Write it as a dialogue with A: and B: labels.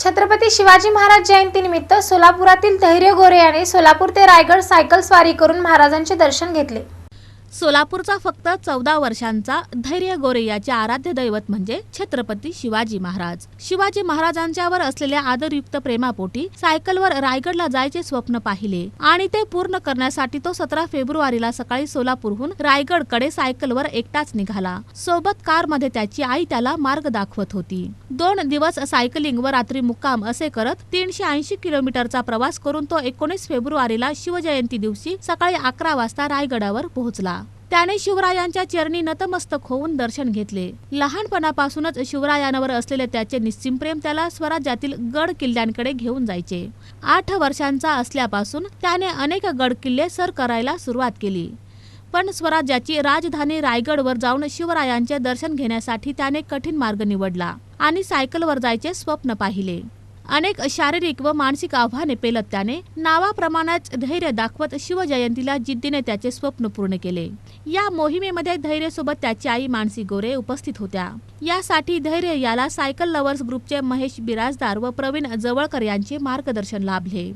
A: छत्रपती शिवाजी महाराज जयंतीनिमित्त सोलापुरातील धैर्य गोरे यांनी सोलापूर ते रायगड सायकल स्वारी करून महाराजांचे दर्शन घेतले.
B: सोलापूरचा फक्त चौदा वर्षांचा धैर्य गोरे याचे आराध्य दैवत म्हणजे छत्रपती शिवाजी महाराज. शिवाजी महाराजांच्यावर असलेल्या आदरयुक्त प्रेमापोटी सायकलवर रायगडला जायचे स्वप्न पाहिले आणि ते पूर्ण करण्यासाठी तो सतरा फेब्रुवारीला सकाळी सोलापूरहून रायगडकडे सायकलवर एकटाच निघाला. सोबत कारमध्ये त्याची आई त्याला मार्ग दाखवत होती. दोन दिवस सायकलिंग व रात्री मुक्काम असे करत तीनशे ऐंशी किलोमीटरचा प्रवास करून तो एकोणीस फेब्रुवारीला शिवजयंती दिवशी सकाळी अकरा वाजता रायगडावर पोहोचला. त्याने शिवरायांच्या चरणी नतमस्तक होऊन दर्शन घेतले. लहानपणापासूनच शिवरायांवर असलेले त्याचे निश्चिम प्रेम त्याला स्वराज्यातील गड किल्ल्यांकडे घेऊन जायचे. आठ वर्षांचा असल्यापासून त्याने अनेक गड किल्ले सर करायला सुरुवात केली. पण स्वराज्याची राजधानी रायगडवर जाऊन शिवरायांचे दर्शन घेण्यासाठी त्याने कठीण मार्ग निवडला आणि सायकलवर जायचे स्वप्न पाहिले. अनेक शारीरिक व मानसिक आव्हाने पेलत त्याने नावाप्रमाणेच धैर्य दाखवत शिवजयंतीला जिद्दीने त्याचे स्वप्न पूर्ण केले. या मोहिमेमध्ये धैर्यसोबत त्याची आई मानसी गोरे उपस्थित होत्या. यासाठी धैर्य याला सायकल लवर्स ग्रुपचे महेश बिराजदार व प्रवीण जवळकर यांचे मार्गदर्शन लाभले.